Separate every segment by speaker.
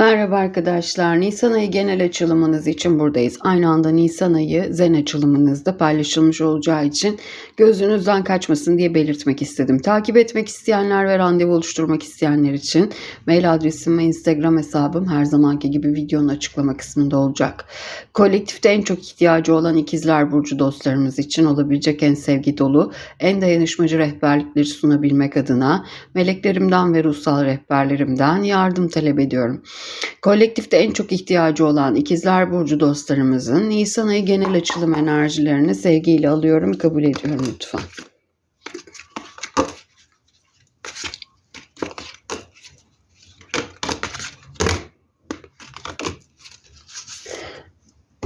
Speaker 1: Merhaba arkadaşlar. Nisan ayı genel açılımınız için buradayız. Aynı anda Nisan ayı zen açılımınızda paylaşılmış olacağı için gözünüzden kaçmasın diye belirtmek istedim. Takip etmek isteyenler ve randevu oluşturmak isteyenler için mail adresim ve Instagram hesabım her zamanki gibi videonun açıklama kısmında olacak. Kolektifte en çok ihtiyacı olan ikizler burcu dostlarımız için olabilecek en sevgi dolu, en dayanışmacı rehberlikleri sunabilmek adına meleklerimden ve ruhsal rehberlerimden yardım talep ediyorum. Kolektifte en çok ihtiyacı olan ikizler burcu dostlarımızın Nisan ayı genel açılım enerjilerini sevgiyle alıyorum, kabul ediyorum lütfen.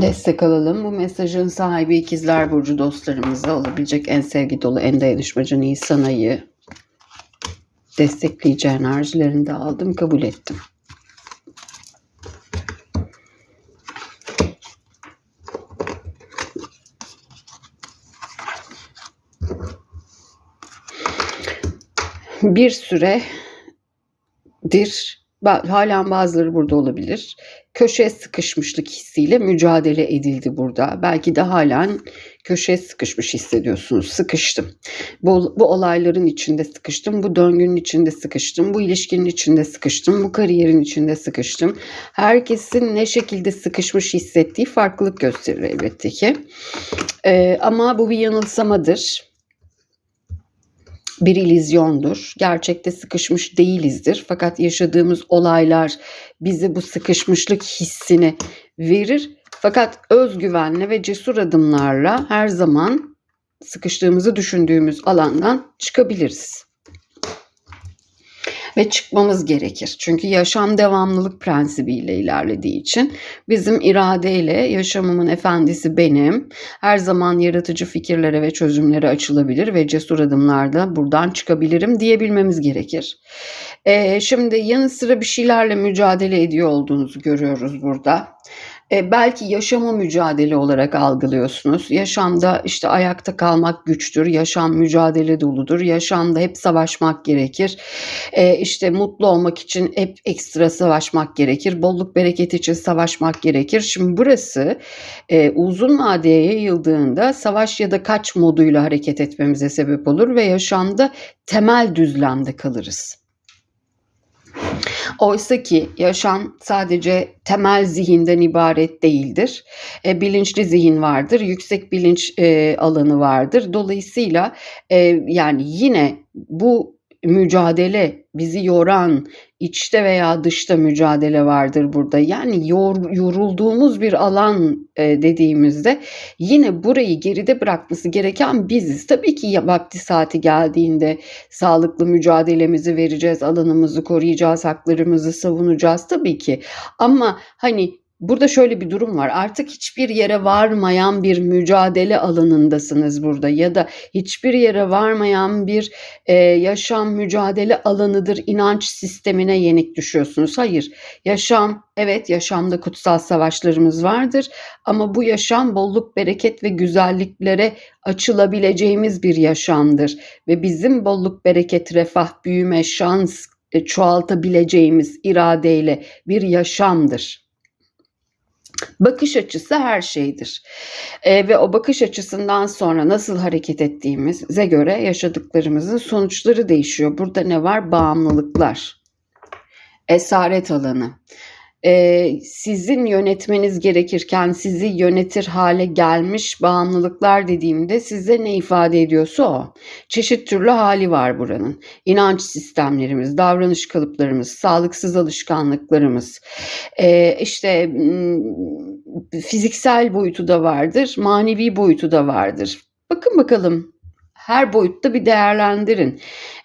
Speaker 1: Destek alalım. Bu mesajın sahibi ikizler burcu dostlarımıza olabilecek en sevgi dolu, en dayanışmacı Nisan ayı destekleyici enerjilerini de aldım, kabul ettim. Bir süredir halen bazıları burada olabilir. Köşeye sıkışmışlık hissiyle mücadele edildi burada. Belki de halen köşeye sıkışmış hissediyorsunuz. Sıkıştım. Bu, bu olayların içinde sıkıştım. Bu döngünün içinde sıkıştım. Bu ilişkinin içinde sıkıştım. Bu kariyerin içinde sıkıştım. Herkesin ne şekilde sıkışmış hissettiği farklılık gösterir elbette ki. Ee, ama bu bir yanılsamadır bir ilizyondur. Gerçekte sıkışmış değilizdir. Fakat yaşadığımız olaylar bize bu sıkışmışlık hissini verir. Fakat özgüvenle ve cesur adımlarla her zaman sıkıştığımızı düşündüğümüz alandan çıkabiliriz ve çıkmamız gerekir. Çünkü yaşam devamlılık prensibiyle ilerlediği için bizim iradeyle yaşamımın efendisi benim. Her zaman yaratıcı fikirlere ve çözümlere açılabilir ve cesur adımlarda buradan çıkabilirim diyebilmemiz gerekir. Ee, şimdi yanı sıra bir şeylerle mücadele ediyor olduğunuzu görüyoruz burada. E, belki yaşamı mücadele olarak algılıyorsunuz. Yaşamda işte ayakta kalmak güçtür, yaşam mücadele doludur, yaşamda hep savaşmak gerekir. E, işte mutlu olmak için hep ekstra savaşmak gerekir, bolluk bereket için savaşmak gerekir. Şimdi burası e, uzun vadeye yayıldığında savaş ya da kaç moduyla hareket etmemize sebep olur ve yaşamda temel düzlemde kalırız. Oysa ki yaşam sadece temel zihinden ibaret değildir. E, bilinçli zihin vardır, yüksek bilinç e, alanı vardır. Dolayısıyla e, yani yine bu mücadele, bizi yoran, içte veya dışta mücadele vardır burada. Yani yor, yorulduğumuz bir alan e, dediğimizde yine burayı geride bırakması gereken biziz. Tabii ki vakti saati geldiğinde sağlıklı mücadelemizi vereceğiz, alanımızı koruyacağız, haklarımızı savunacağız tabii ki. Ama hani Burada şöyle bir durum var. Artık hiçbir yere varmayan bir mücadele alanındasınız burada ya da hiçbir yere varmayan bir e, yaşam mücadele alanıdır inanç sistemine yenik düşüyorsunuz. Hayır. Yaşam evet yaşamda kutsal savaşlarımız vardır ama bu yaşam bolluk, bereket ve güzelliklere açılabileceğimiz bir yaşamdır ve bizim bolluk, bereket, refah, büyüme, şans e, çoğaltabileceğimiz iradeyle bir yaşamdır. Bakış açısı her şeydir. E, ve o bakış açısından sonra nasıl hareket ettiğimize göre yaşadıklarımızın sonuçları değişiyor. Burada ne var? Bağımlılıklar, esaret alanı, e, sizin yönetmeniz gerekirken sizi yönetir hale gelmiş bağımlılıklar dediğimde size ne ifade ediyorsa o. Çeşit türlü hali var buranın. İnanç sistemlerimiz, davranış kalıplarımız, sağlıksız alışkanlıklarımız, e, işte fiziksel boyutu da vardır, manevi boyutu da vardır. Bakın bakalım her boyutta bir değerlendirin.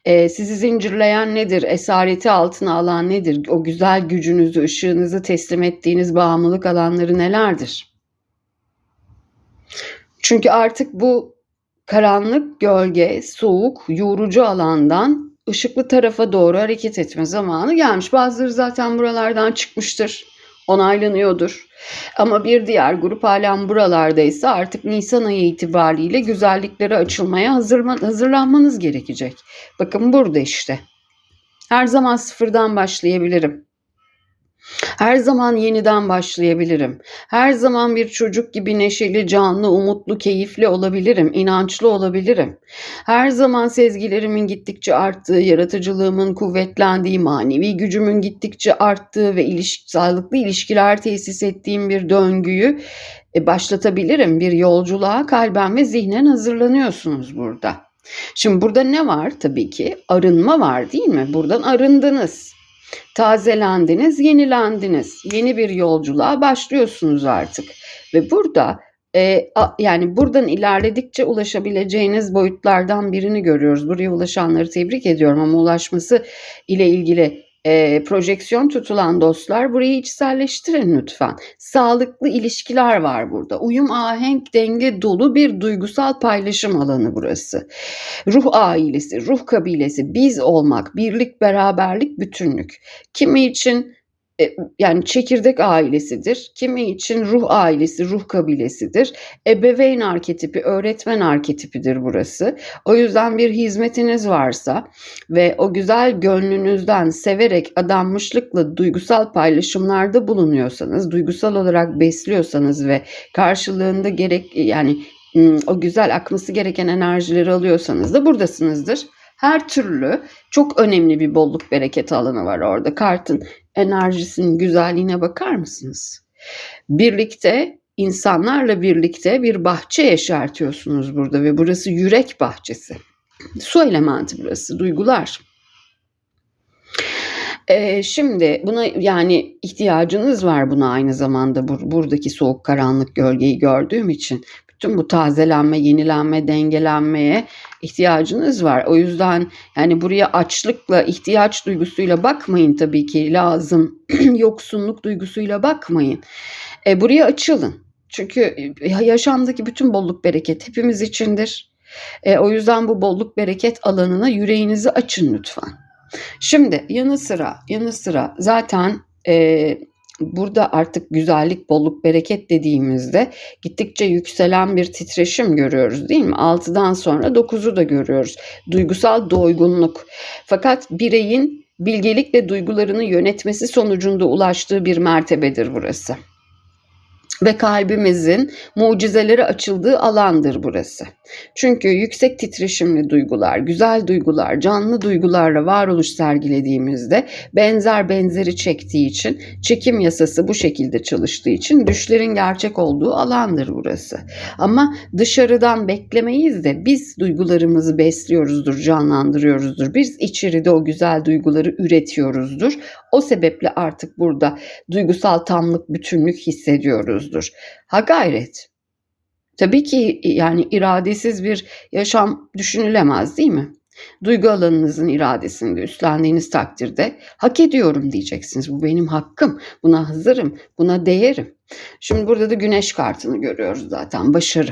Speaker 1: Ee, sizi zincirleyen nedir? Esareti altına alan nedir? O güzel gücünüzü, ışığınızı teslim ettiğiniz bağımlılık alanları nelerdir? Çünkü artık bu karanlık, gölge, soğuk, yorucu alandan ışıklı tarafa doğru hareket etme zamanı gelmiş. Bazıları zaten buralardan çıkmıştır onaylanıyordur. Ama bir diğer grup halen buralardaysa artık Nisan ayı itibariyle güzelliklere açılmaya hazırlanmanız gerekecek. Bakın burada işte. Her zaman sıfırdan başlayabilirim. Her zaman yeniden başlayabilirim. Her zaman bir çocuk gibi neşeli, canlı, umutlu, keyifli olabilirim, inançlı olabilirim. Her zaman sezgilerimin gittikçe arttığı, yaratıcılığımın kuvvetlendiği, manevi gücümün gittikçe arttığı ve iliş sağlıklı ilişkiler tesis ettiğim bir döngüyü e, başlatabilirim. Bir yolculuğa kalben ve zihnen hazırlanıyorsunuz burada. Şimdi burada ne var tabii ki? Arınma var değil mi? Buradan arındınız. Tazelendiniz, yenilendiniz. Yeni bir yolculuğa başlıyorsunuz artık. Ve burada e, a, yani buradan ilerledikçe ulaşabileceğiniz boyutlardan birini görüyoruz. Buraya ulaşanları tebrik ediyorum ama ulaşması ile ilgili e, projeksiyon tutulan dostlar burayı içselleştirin lütfen. Sağlıklı ilişkiler var burada. Uyum, ahenk, denge dolu bir duygusal paylaşım alanı burası. Ruh ailesi, ruh kabilesi, biz olmak, birlik, beraberlik, bütünlük. Kimi için yani çekirdek ailesidir. Kimi için ruh ailesi, ruh kabilesidir. Ebeveyn arketipi, öğretmen arketipidir burası. O yüzden bir hizmetiniz varsa ve o güzel gönlünüzden severek adanmışlıkla duygusal paylaşımlarda bulunuyorsanız, duygusal olarak besliyorsanız ve karşılığında gerek yani o güzel akması gereken enerjileri alıyorsanız da buradasınızdır. Her türlü çok önemli bir bolluk bereket alanı var orada. Kartın enerjisinin güzelliğine bakar mısınız? Birlikte insanlarla birlikte bir bahçe yaşartıyorsunuz burada ve burası yürek bahçesi. Su elementi burası, duygular. Ee, şimdi buna yani ihtiyacınız var buna aynı zamanda bur- buradaki soğuk karanlık gölgeyi gördüğüm için tüm bu tazelenme, yenilenme, dengelenmeye ihtiyacınız var. O yüzden yani buraya açlıkla, ihtiyaç duygusuyla bakmayın tabii ki. Lazım, yoksunluk duygusuyla bakmayın. E, buraya açılın. Çünkü e, yaşamdaki bütün bolluk bereket hepimiz içindir. E, o yüzden bu bolluk bereket alanına yüreğinizi açın lütfen. Şimdi yanı sıra yanı sıra zaten e, burada artık güzellik, bolluk, bereket dediğimizde gittikçe yükselen bir titreşim görüyoruz değil mi? 6'dan sonra 9'u da görüyoruz. Duygusal doygunluk. Fakat bireyin bilgelikle duygularını yönetmesi sonucunda ulaştığı bir mertebedir burası ve kalbimizin mucizeleri açıldığı alandır burası. Çünkü yüksek titreşimli duygular, güzel duygular, canlı duygularla varoluş sergilediğimizde benzer benzeri çektiği için, çekim yasası bu şekilde çalıştığı için düşlerin gerçek olduğu alandır burası. Ama dışarıdan beklemeyiz de biz duygularımızı besliyoruzdur, canlandırıyoruzdur. Biz içeride o güzel duyguları üretiyoruzdur. O sebeple artık burada duygusal tamlık, bütünlük hissediyoruzdur. Ha gayret. Tabii ki yani iradesiz bir yaşam düşünülemez değil mi? Duygu alanınızın iradesini de üstlendiğiniz takdirde hak ediyorum diyeceksiniz. Bu benim hakkım. Buna hazırım. Buna değerim. Şimdi burada da güneş kartını görüyoruz zaten. Başarı.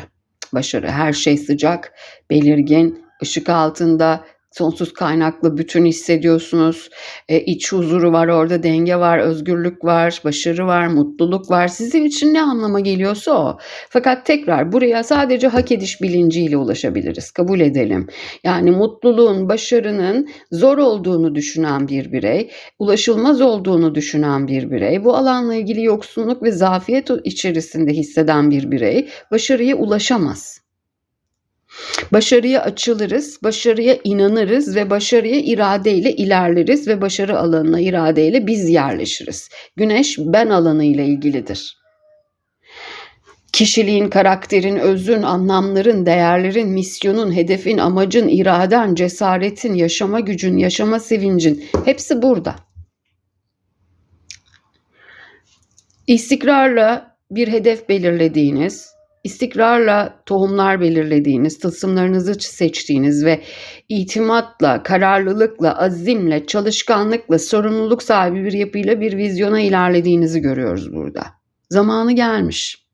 Speaker 1: Başarı. Her şey sıcak, belirgin, ışık altında, sonsuz kaynaklı bütün hissediyorsunuz. E, iç huzuru var orada, denge var, özgürlük var, başarı var, mutluluk var. Sizin için ne anlama geliyorsa o. Fakat tekrar buraya sadece hak ediş bilinciyle ulaşabiliriz. Kabul edelim. Yani mutluluğun, başarının zor olduğunu düşünen bir birey, ulaşılmaz olduğunu düşünen bir birey, bu alanla ilgili yoksunluk ve zafiyet içerisinde hisseden bir birey başarıya ulaşamaz. Başarıya açılırız, başarıya inanırız ve başarıya iradeyle ilerleriz ve başarı alanına iradeyle biz yerleşiriz. Güneş ben alanı ile ilgilidir. Kişiliğin, karakterin, özün, anlamların, değerlerin, misyonun, hedefin, amacın, iraden, cesaretin, yaşama gücün, yaşama sevincin hepsi burada. İstikrarla bir hedef belirlediğiniz, istikrarla tohumlar belirlediğiniz, tılsımlarınızı seçtiğiniz ve itimatla, kararlılıkla, azimle, çalışkanlıkla, sorumluluk sahibi bir yapıyla bir vizyona ilerlediğinizi görüyoruz burada. Zamanı gelmiş.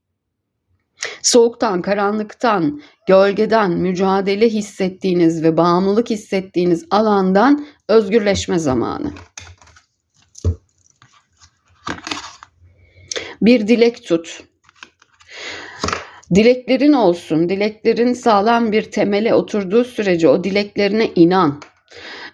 Speaker 1: Soğuktan, karanlıktan, gölgeden mücadele hissettiğiniz ve bağımlılık hissettiğiniz alandan özgürleşme zamanı. Bir dilek tut Dileklerin olsun, dileklerin sağlam bir temele oturduğu sürece o dileklerine inan.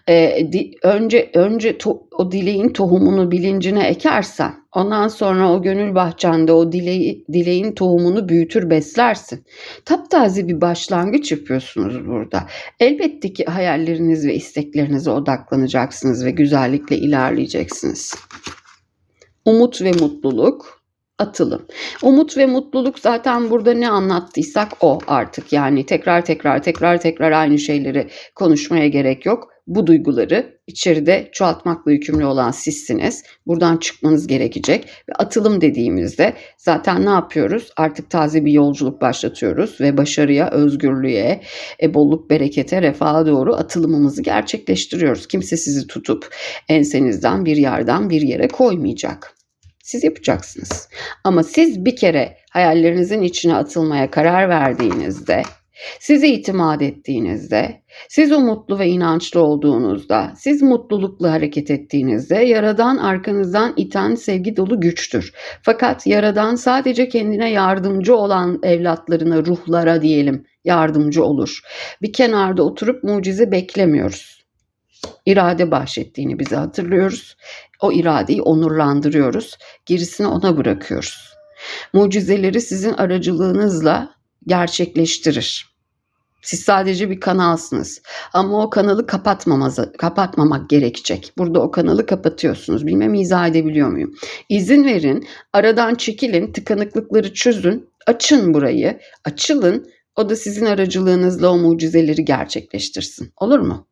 Speaker 1: e, di, önce önce to, o dileğin tohumunu bilincine ekersen ondan sonra o gönül bahçende o dileği, dileğin tohumunu büyütür beslersin. Taptaze bir başlangıç yapıyorsunuz burada. Elbette ki hayalleriniz ve isteklerinize odaklanacaksınız ve güzellikle ilerleyeceksiniz. Umut ve mutluluk atılım. Umut ve mutluluk zaten burada ne anlattıysak o artık yani tekrar tekrar tekrar tekrar aynı şeyleri konuşmaya gerek yok. Bu duyguları içeride çoğaltmakla yükümlü olan sizsiniz. Buradan çıkmanız gerekecek ve atılım dediğimizde zaten ne yapıyoruz? Artık taze bir yolculuk başlatıyoruz ve başarıya, özgürlüğe, e, bolluk, berekete, refaha doğru atılımımızı gerçekleştiriyoruz. Kimse sizi tutup ensenizden bir yerden bir yere koymayacak. Siz yapacaksınız. Ama siz bir kere hayallerinizin içine atılmaya karar verdiğinizde, size itimat ettiğinizde, siz umutlu ve inançlı olduğunuzda, siz mutlulukla hareket ettiğinizde Yaradan arkanızdan iten sevgi dolu güçtür. Fakat Yaradan sadece kendine yardımcı olan evlatlarına, ruhlara diyelim yardımcı olur. Bir kenarda oturup mucize beklemiyoruz. İrade bahşettiğini bize hatırlıyoruz. O iradeyi onurlandırıyoruz. Gerisini ona bırakıyoruz. Mucizeleri sizin aracılığınızla gerçekleştirir. Siz sadece bir kanalsınız. Ama o kanalı kapatmamak gerekecek. Burada o kanalı kapatıyorsunuz. Bilmem izah edebiliyor muyum? İzin verin, aradan çekilin, tıkanıklıkları çözün, açın burayı, açılın. O da sizin aracılığınızla o mucizeleri gerçekleştirsin. Olur mu?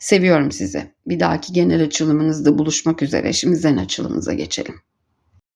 Speaker 1: Seviyorum sizi. Bir dahaki genel açılımınızda buluşmak üzere. Şimdi zen açılımıza geçelim.